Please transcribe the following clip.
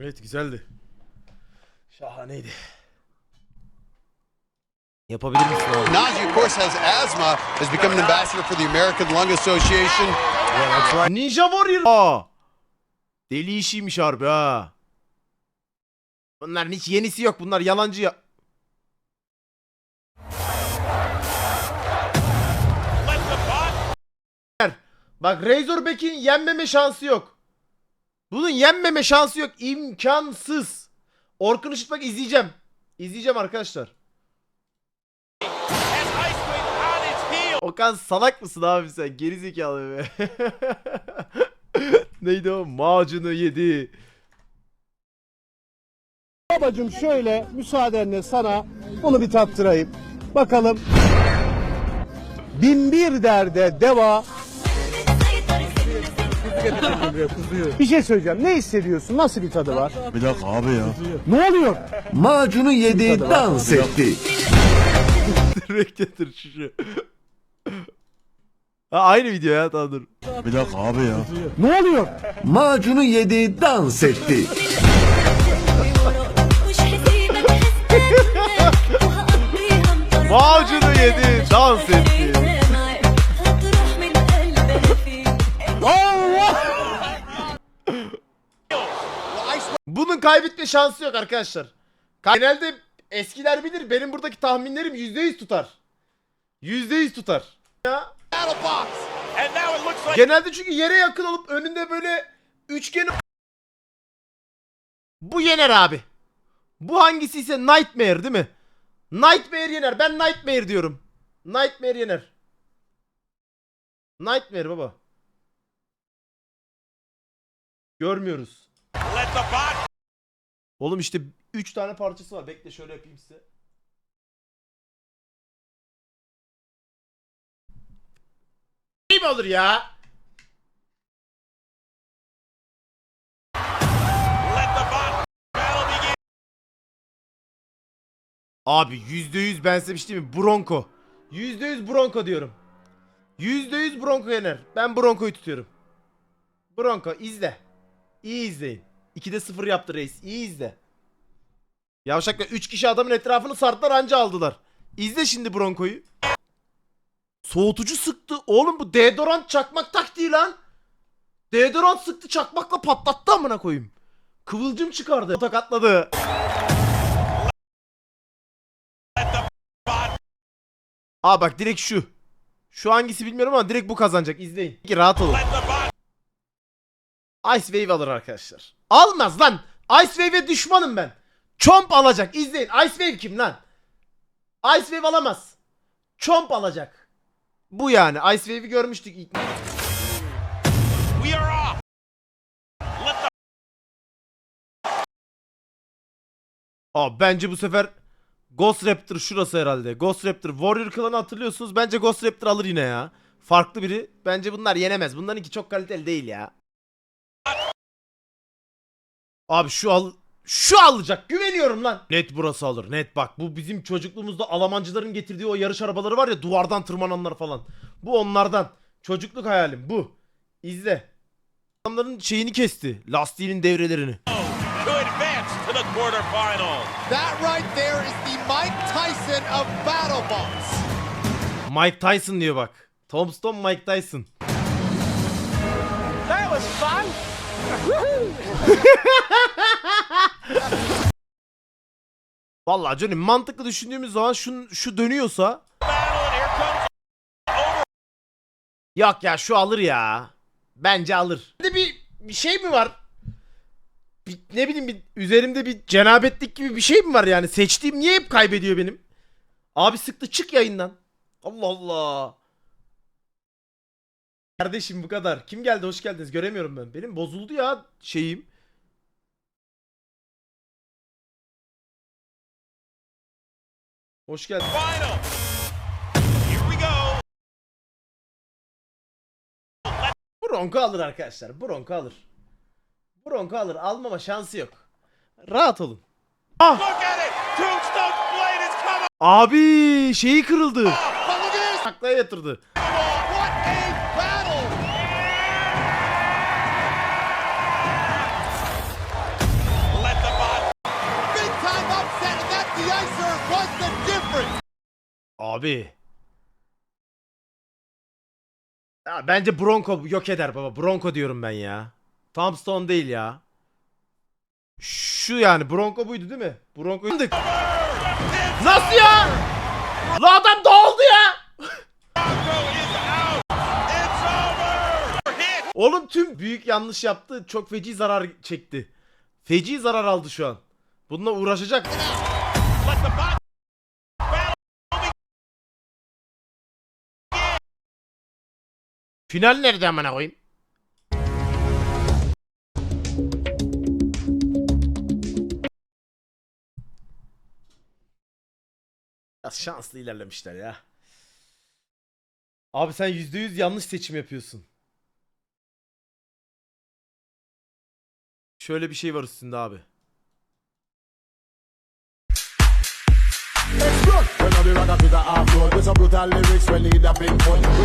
Evet güzeldi. Şahaneydi. Yapabilir misin abi? Najee, of course, has asthma, has become an ambassador for the American Lung Association. Ninja Warrior. Aa. Deli işiymiş harbi ha. Bunların hiç yenisi yok. Bunlar yalancı ya. Bak Razorback'in yenmeme şansı yok. Bunun yenmeme şansı yok. İmkansız. Orkun Işıtmak izleyeceğim. İzleyeceğim arkadaşlar. Okan salak mısın abi sen? Geri zekalı be. Neydi o? Macunu yedi. Babacım şöyle müsaadenle sana bunu bir tattırayım. Bakalım. Binbir derde deva. Bir şey söyleyeceğim. Ne hissediyorsun? Nasıl bir tadı var? Bir dakika abi ya. Ne oluyor? Macunu yedi, dans etti. Direkt getir şu. Ha, aynı video ya tamam dur. Bir dakika abi ya. Ne oluyor? Macunu yedi, dans etti. Macunu yedi, dans etti. Kaybetme şansı yok arkadaşlar. Genelde eskiler bilir benim buradaki tahminlerim %100 tutar. %100 tutar. Ya. Genelde çünkü yere yakın olup önünde böyle üçgen Bu yener abi. Bu hangisi ise Nightmare değil mi? Nightmare yener. Ben Nightmare diyorum. Nightmare yener. Nightmare baba. Görmüyoruz. Oğlum işte 3 tane parçası var. Bekle şöyle yapayım size. İyi mi olur ya? Abi %100 ben size bir şey diyeyim mi? Bronco. %100 Bronco diyorum. %100 Bronco yener. Ben Bronco'yu tutuyorum. Bronco izle. İyi izleyin. 2'de 0 yaptı reis. İyi izle. Yavşakla 3 kişi adamın etrafını sardılar anca aldılar. İzle şimdi Bronco'yu. Soğutucu sıktı. Oğlum bu deodorant çakmak taktiği lan. Deodorant sıktı çakmakla patlattı amına koyayım. Kıvılcım çıkardı. Tokatladı. Aa bak direkt şu. Şu hangisi bilmiyorum ama direkt bu kazanacak. İzleyin. Rahat olun. Ice Wave alır arkadaşlar. Almaz lan. Ice Wave'e düşmanım ben. Chomp alacak. İzleyin. Ice Wave kim lan? Ice Wave alamaz. Chomp alacak. Bu yani. Ice Wave'i görmüştük ilk. Abi bence bu sefer Ghost Raptor şurası herhalde. Ghost Raptor Warrior Clan'ı hatırlıyorsunuz. Bence Ghost Raptor alır yine ya. Farklı biri. Bence bunlar yenemez. Bunlarınki çok kaliteli değil ya. Abi şu al şu alacak. Güveniyorum lan. Net burası alır. Net bak. Bu bizim çocukluğumuzda Almancıların getirdiği o yarış arabaları var ya duvardan tırmananlar falan. Bu onlardan. Çocukluk hayalim bu. İzle. Adamların şeyini kesti. Lastiğinin devrelerini. to advance to the quarterfinals. That right there is the Mike Tyson of BattleBots. Mike Tyson diyor bak. Tombstone Mike Tyson. Vallahi Johnny mantıklı düşündüğümüz zaman şu, şu dönüyorsa Yok ya şu alır ya. Bence alır. Bir bir, bir şey mi var? Bir, ne bileyim bir, üzerimde bir cenabetlik gibi bir şey mi var yani? Seçtiğim niye hep kaybediyor benim? Abi sıktı çık yayından. Allah Allah. Kardeşim bu kadar. Kim geldi hoş geldiniz göremiyorum ben. Benim bozuldu ya şeyim. Hoş geldin. final. Here we go. Bronco alır arkadaşlar. Bronco alır. Bronco alır. Almama şansı yok. Rahat olun. Coming. Abi şeyi kırıldı. This. Taklaya yatırdı. Abi. Ya bence Bronco yok eder baba. Bronco diyorum ben ya. Tombstone değil ya. Şu yani Bronco buydu değil mi? Bronco. Nasıl ya? La adam dağıldı ya. Oğlum tüm büyük yanlış yaptı. Çok feci zarar çekti. Feci zarar aldı şu an. Bununla uğraşacak. Final nerede amına koyayım? Biraz şanslı ilerlemişler ya. Abi sen %100 yanlış seçim yapıyorsun. Şöyle bir şey var üstünde abi. When all the rockers with the hard road, with some brutal lyrics, we lead a big fun.